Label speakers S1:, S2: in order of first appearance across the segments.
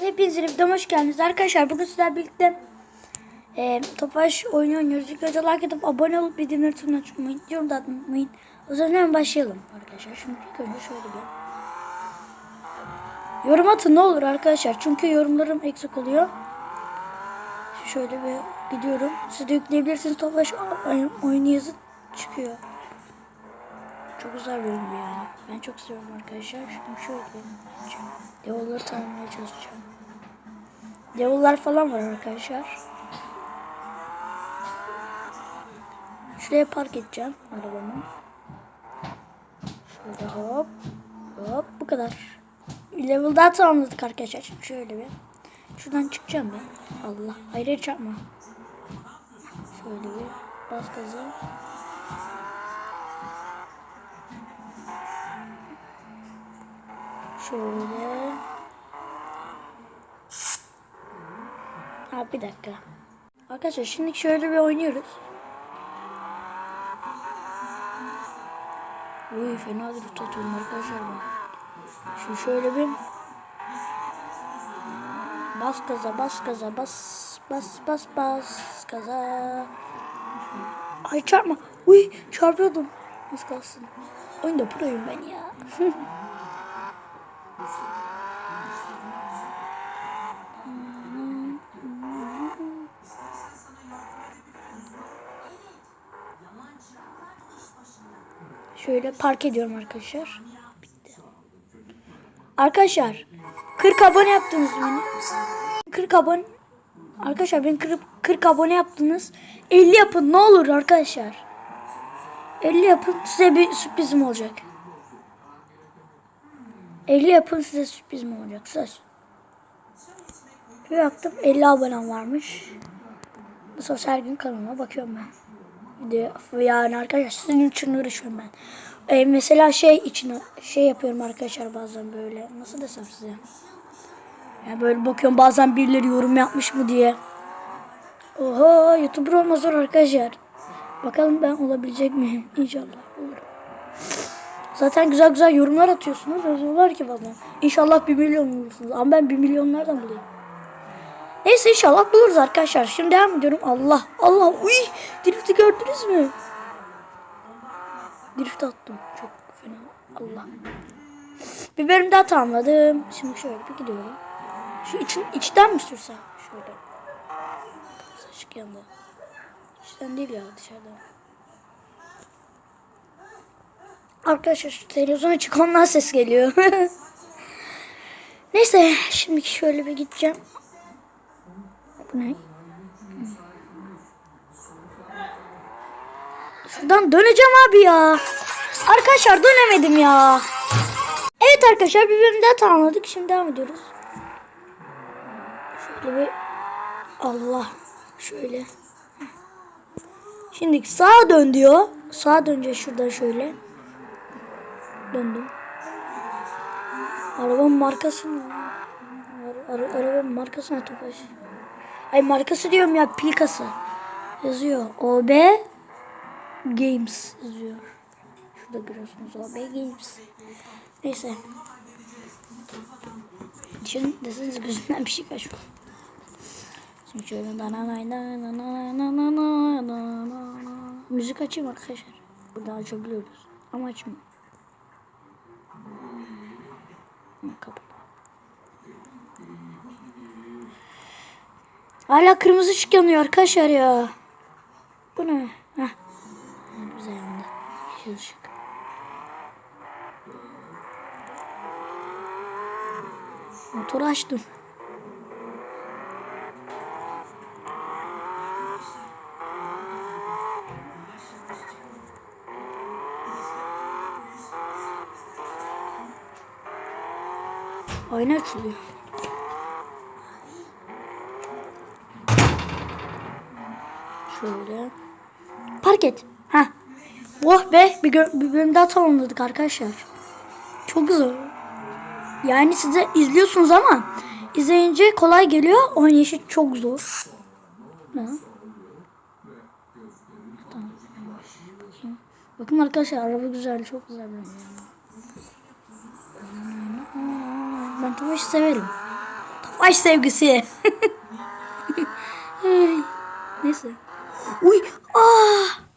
S1: Hepinize videoma hoş geldiniz arkadaşlar. Bugün sizlerle birlikte e, Topaş oyunu oynuyoruz. İlk önce like atıp abone olup bildirimleri tümünü açmayın. Yorum da atmayın. O zaman hemen başlayalım arkadaşlar. Şimdi ilk önce şöyle bir yorum atın ne olur arkadaşlar. Çünkü yorumlarım eksik oluyor. Şöyle bir gidiyorum. Siz de yükleyebilirsiniz. Topaş oy- oyunu yazın çıkıyor. Çok güzel bu yani. Ben çok seviyorum arkadaşlar. Şimdi şöyle yapacağım. Devolları tanımaya çalışacağım. Devollar falan var arkadaşlar. Şuraya park edeceğim arabamı. Şöyle hop. Hop bu kadar. Level daha tamamladık arkadaşlar. Şimdi şöyle bir. Şuradan çıkacağım ben. Allah. Hayır çarpma. Şöyle bir. Bas gaza. Şöyle. Ha bir dakika. Arkadaşlar şimdi şöyle bir oynuyoruz. Uy fena bir tutuyorum arkadaşlar ben. Şimdi şöyle bir bas gaza bas gaza bas bas bas bas gaza. Ay çarpma. Uy çarpıyordum. Az kalsın. Oyunda proyum ben ya. Şöyle park ediyorum arkadaşlar. Bitti. Arkadaşlar 40 abone yaptınız beni. 40 abone Arkadaşlar beni 40, 40 abone yaptınız. 50 yapın ne olur arkadaşlar. 50 yapın size bir sürprizim olacak. 50 yapın size sürprizim olacak. Söz. Bir baktım 50 abonem varmış. Sosyal gün kanalıma bakıyorum ben. Bir yani arkadaşlar sizin için uğraşıyorum ben. Ee, mesela şey için şey yapıyorum arkadaşlar bazen böyle. Nasıl desem size? Yani böyle bakıyorum bazen birileri yorum yapmış mı diye. Oha YouTuber olma zor arkadaşlar. Bakalım ben olabilecek miyim? İnşallah olurum. Zaten güzel güzel yorumlar atıyorsunuz. Yazıyorlar ki bazen. İnşallah bir milyon bulursunuz. Ama ben bir milyon nereden bulayım? Neyse inşallah buluruz arkadaşlar. Şimdi devam ediyorum. Allah Allah. Uy! Drift'i gördünüz mü? Drift attım. Çok fena. Allah. Bir bölüm daha tamamladım. Şimdi şöyle bir gidiyorum. Şu için, içten mi sürsem? Şöyle. Saçık yanında. İçten değil ya dışarıdan. Arkadaşlar şu televizyon açık ondan ses geliyor. Neyse şimdi şöyle bir gideceğim. Bu ne? Şuradan döneceğim abi ya. Arkadaşlar dönemedim ya. Evet arkadaşlar bir bölüm daha tamamladık. Şimdi devam ediyoruz. Şöyle bir Allah şöyle. Şimdi sağa dön diyor. Sağa döneceğiz şuradan şöyle. Döndüm. Arabanın markası ne? Ara, ara, arabanın markası ne Tofaş? Ay markası diyorum ya plakası. Yazıyor. OB Games yazıyor. Şurada görüyorsunuz OB Games. Neyse. Şimdi deseniz gözümden bir şey kaçmıyor. Şimdi şöyle Müzik açayım arkadaşlar. Burada açabiliyoruz. Ama açmıyor. Kapalı. Hala kırmızı ışık yanıyor arkadaşlar ya. Bu ne? Işık. Motoru açtım. Ayna açılıyor. Şöyle. Park et. Heh. Oh be bir, bir bölüm daha tamamladık arkadaşlar. Çok zor. Yani size izliyorsunuz ama izleyince kolay geliyor. Oynayışı çok zor. Bakayım. Bakın arkadaşlar araba güzel. Çok güzel. Ben Tofaş'ı severim. Baş sevgisi. Neyse. Uy. Ah.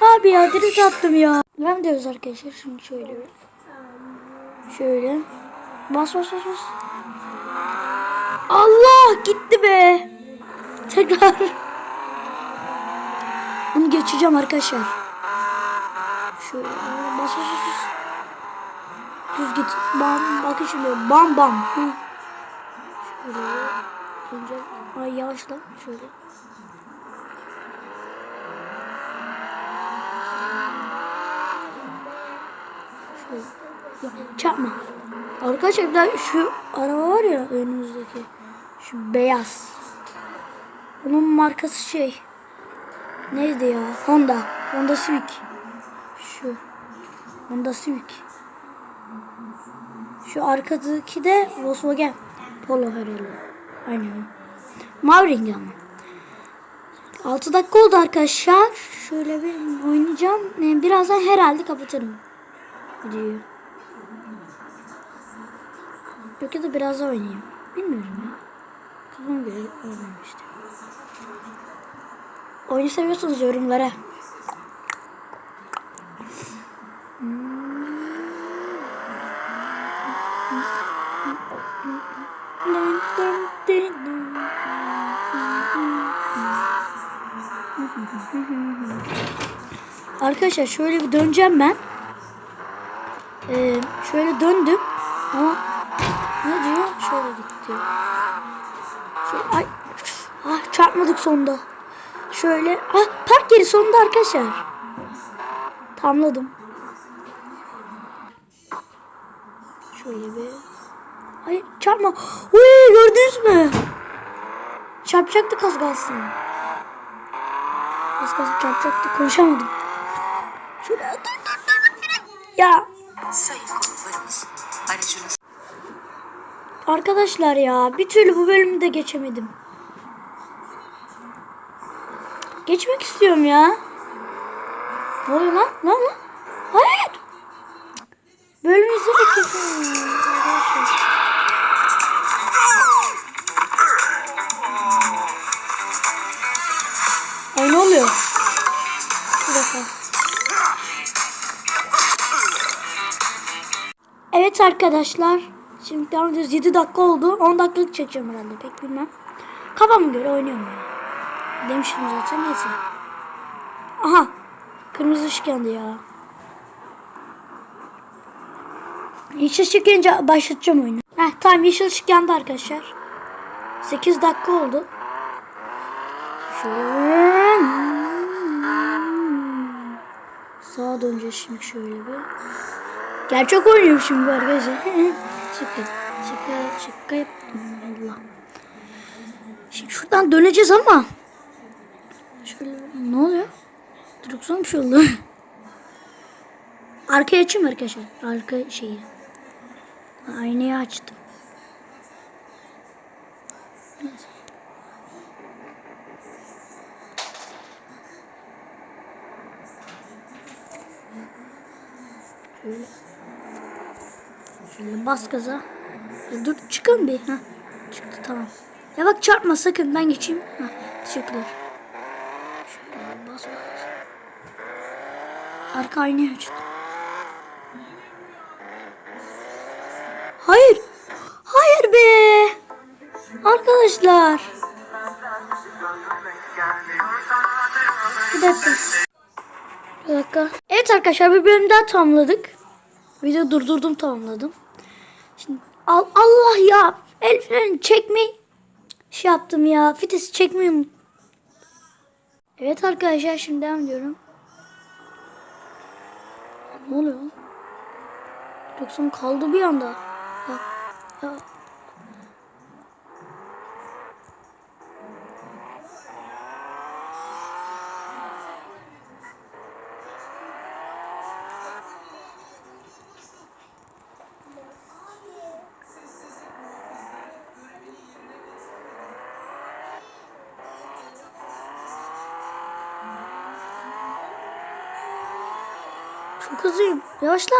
S1: Abi ya direkt attım ya. Ne diyoruz arkadaşlar? Şimdi şöyle. Şöyle. Bas bas bas bas. Allah gitti be. Tekrar. Bunu geçeceğim arkadaşlar. Şöyle bas bas. bas. Düz git. Bam. Bakın şimdi. Bam bam. Hı. Şöyle. Önce. Ay yavaşla. Şöyle. Ya, çarpma. Arkadaşlar bir şu araba var ya önümüzdeki. Şu beyaz. Bunun markası şey. Neydi ya? Honda. Honda Civic. Şu. Honda Civic. Şu arkadaki de Volkswagen. Polo herhalde. Aynen. Mavi rengi ama. 6 dakika oldu arkadaşlar. Şöyle bir oynayacağım. Birazdan herhalde kapatırım Yok ya da biraz oynayayım. Bilmiyorum ya. Kafama göre oynayayım işte. Oyunu seviyorsanız yorumlara. Arkadaşlar şöyle bir döneceğim ben. Ee, şöyle döndüm ama ne diyor? Şöyle git diyor. Şöyle, ay, ah çarpmadık sonunda. Şöyle, ah park yeri sonunda arkadaşlar. Tamladım. Şöyle bir. Hayır çarpma. Uy gördünüz mü? Çarpacaktık az kalsın. Az kalsın çarpacaktık konuşamadım. Şöyle dur dur. dur. Ya Arkadaşlar ya bir türlü bu bölümü de geçemedim. Geçmek istiyorum ya. Ne oluyor lan? Lan lan. Arkadaşlar. Şimdi devam ediyoruz. 7 dakika oldu. 10 dakikalık çekeceğim herhalde. Pek bilmem. Kafama göre oynuyorum ya. Demiştim zaten neyse. Aha. Kırmızı ışık yandı ya. Yeşil ışık yanınca başlatacağım oyunu. Heh tamam yeşil ışık yandı arkadaşlar. 8 dakika oldu. Şöyle. Sağa döneceğiz şimdi şöyle bir. Gerçek oynuyorum şimdi arkadaşlar. şaka, şaka, şaka. Allah. Şimdi şuradan döneceğiz ama. Şöyle ne oluyor? Direksiyon bir şey oldu. Arkaya açayım arkadaşlar. Arka şeyi. Aynayı açtım. Şöyle. Şöyle bas gaza. Dur çıkın bir. Ha. Çıktı tamam. Ya bak çarpma sakın ben geçeyim. Ha. Teşekkürler. Şöyle bas bas. Arka aynayı açtım. Hayır. Hayır be. Arkadaşlar. Bir dakika. Bir dakika. Evet arkadaşlar bir bölüm daha tamamladık. Video durdurdum tamamladım. Şimdi al, Allah ya el freni şey yaptım ya. Vitesi çekmeyi Evet arkadaşlar şimdi devam ediyorum. Ne oluyor? Yoksa kaldı bir anda. Ya, ya. Çok hızlıyım. Yavaşla.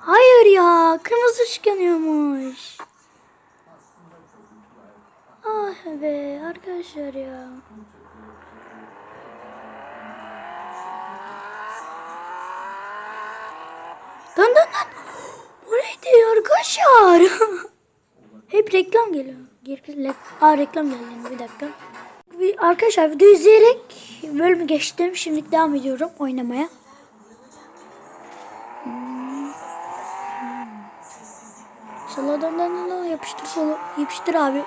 S1: Hayır ya, kırmızı ışık yanıyormuş. Ah be arkadaşlar ya. Arkadaşlar? Hep reklam geliyor. Geri Aa reklam geldi bir dakika. Arkadaşlar video izleyerek bölümü geçtim. Şimdi devam ediyorum oynamaya. Hmm. Sola dön dön yapıştır sola. Yapıştır abi.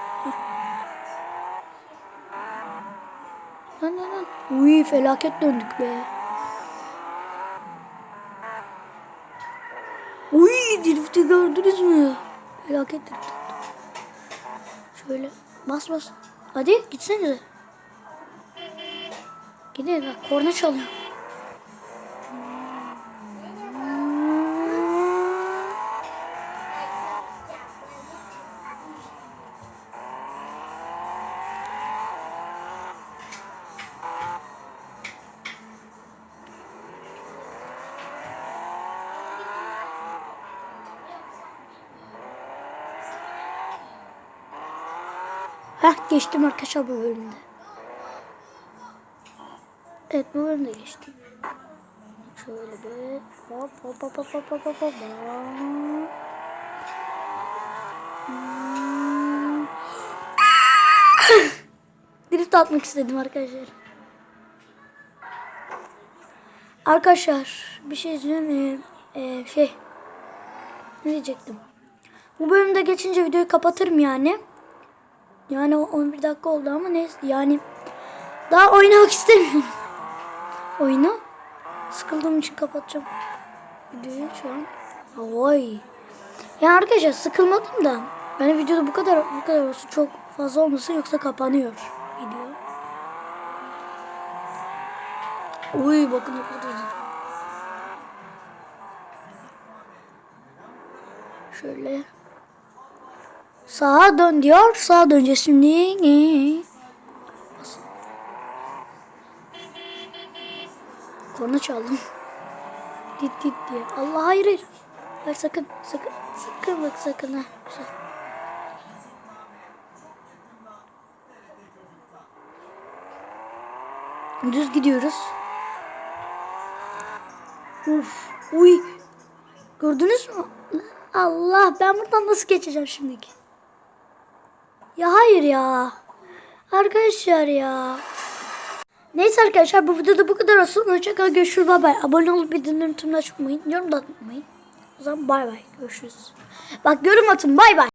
S1: Dön dön dön. Uy felaket döndük be. Uy drifti gördünüz mü? Felaket. Şöyle bas bas. Hadi gitsenize. Gidin bak korna çalıyor. Heh geçtim arkadaşlar bu bölümde. Evet bu bölümde geçtim. Şöyle böyle hop hop hop hop hop hop hop hop. Drift atmak istedim arkadaşlar. Arkadaşlar bir şey söyleyeyim. Ee, şey ne diyecektim? Bu bölümde geçince videoyu kapatırım yani. Yani 11 dakika oldu ama neyse yani daha oynamak istemiyorum. Oyunu sıkıldığım için kapatacağım videoyu şu an. Oy. Yani arkadaşlar sıkılmadım da yani videoda bu kadar bu kadar olsun çok fazla olmasın yoksa kapanıyor video. Uy bakın ne. Şöyle Sağa dön diyor. Sağa döneceğiz şimdi. Korna çaldım. Dit dit diye. Allah hayır hayır. Hayır sakın sakın sakın bak sakın ha. Düz gidiyoruz. Uf, uy. Gördünüz mü? Allah ben buradan nasıl geçeceğim şimdiki? Ya hayır ya. Arkadaşlar ya. Neyse arkadaşlar bu videoda bu kadar olsun. Hoşçakalın görüşürüz bay bay. Abone olup bildirimleri tümünü açmayın. Yorum da atmayın. O zaman bay bay görüşürüz. Bak yorum atın bay bay.